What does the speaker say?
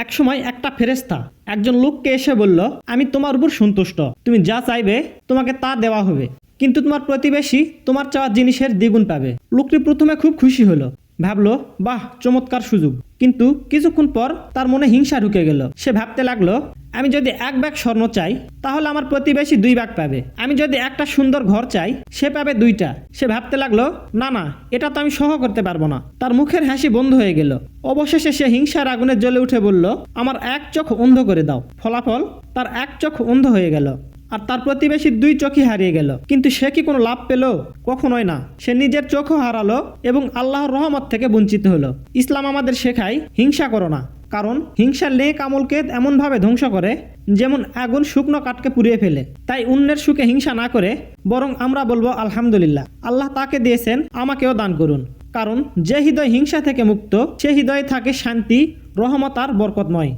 একসময় একটা ফেরেস্তা একজন লোককে এসে বলল, আমি তোমার উপর সন্তুষ্ট। তুমি যা চাইবে, তোমাকে তা দেওয়া হবে। কিন্তু তোমার প্রতিবেশী তোমার চাওয়া জিনিসের দ্বিগুণ পাবে। লোকটি প্রথমে খুব খুশি হলো। ভাবলো, বাহ, চমৎকার সুযোগ। কিন্তু কিছুক্ষণ পর তার মনে হিংসা ঢুকে গেল। সে ভাবতে লাগল আমি যদি এক ব্যাগ স্বর্ণ চাই, তাহলে আমার প্রতিবেশী দুই ভাগ পাবে। আমি যদি একটা সুন্দর ঘর চাই, সে পাবে দুইটা। সে ভাবতে লাগল, না না, এটা তো আমি সহ করতে পারব না। তার মুখের হাসি বন্ধ হয়ে গেল। অবশেষে সে হিংসার আগুনে জ্বলে উঠে বলল, আমার এক চোখ অন্ধ করে দাও। ফলাফল, তার এক চোখ অন্ধ হয়ে গেল। আর তার প্রতিবেশীর দুই চোখই হারিয়ে গেল। কিন্তু সে কি কোনো লাভ পেল? কখনোই না। সে নিজের চোখও হারালো এবং আল্লাহর রহমত থেকে বঞ্চিত হলো। ইসলাম আমাদের শেখায়, হিংসা করো না। কারণ হিংসা লেক আমলকে এমনভাবে ধ্বংস করে যেমন আগুন শুকনো কাঠকে পুড়িয়ে ফেলে। তাই অন্যের সুখে হিংসা না করে বরং আমরা বলব আলহামদুলিল্লাহ। আল্লাহ তাকে দিয়েছেন, আমাকেও দান করুন। কারণ যে হৃদয় হিংসা থেকে মুক্ত, সে হৃদয়ে থাকে শান্তি, রহমত আর বরকতময়।